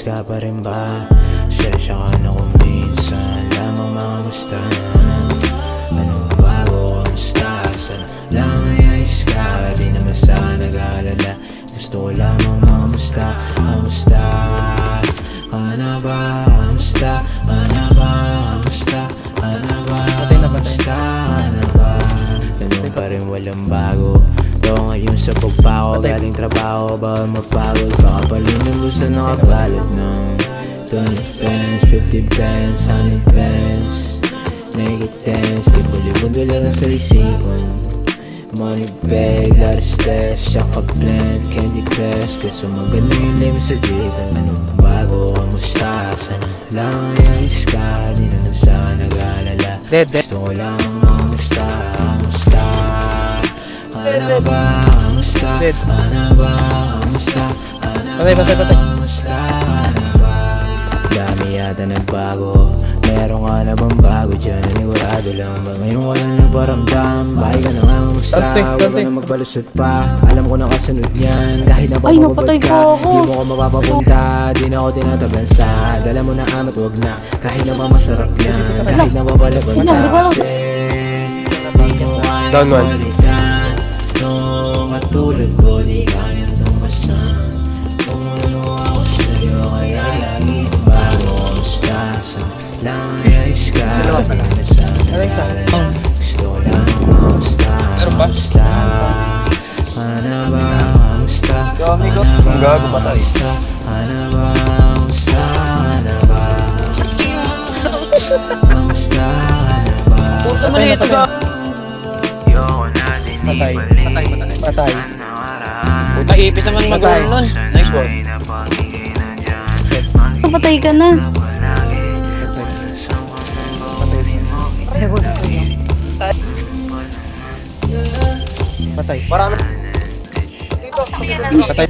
ka pa rin ba? Sensya ka na kung minsan lamang mga musta Anong bago, kamusta? Sana lang ay ayos ka Di naman sana nag-aalala Gusto ko lamang mga musta Kamusta? Ka na ba? Kamusta? Ka na ba? Kamusta? Ka na ba? Kamusta? Ka na ba? Ganun pa rin walang bago Ito ngayon sa pagpako Galing trabaho Bawal mapagod Baka palinulus na nakabalot ng 20 pence, 50 pence, 100 pence Make it dance Di bundi-bundi lang sa isipan Money bag, lot of stash Tsaka blend, candy crush Kaso maganda yung lame sa dito Anong bago, kamusta? Sana lang ayos ka Di naman sana dead. Gusto ko lang kamusta, kamusta? Ano ba, kamusta? Dead. Ano ba, kamusta? Ano Patay, patay, patay. Kamusta, ano ba? Dami yata nagbago Meron ka na bang bago dyan? Nanigurado lang ba? Ngayon wala na paramdam Bahay ka na nga kamusta? Arte, Huwag ka na magbalusot pa Alam ko na kasunod yan Kahit na Ay, papababad napatay ka. Di mo ko mapapapunta Di na ako tinatabansa Dala mo na amat wag na Kahit na ba masarap yan Kahit na babalaban Wait lang, hindi katulad ko Di kaya tumasan Kung ano ako sa'yo Kaya lagi bago Kamusta sa lang ayos ka Di na sana nag-alala. Gusto ko lang ba? Kamusta Ano ba ko. Ano ba Ang gago pa tayo. Kamusta Ano ba Kamusta Ano ba Kamusta Ano ba? Patay Patay. Patay, patay. Patay. Puta ipis naman Patay. magulo nun. Nice one. Ay, napakinggan na dyan. Patay ka na. Ko lang. Patay. Marami. Patay.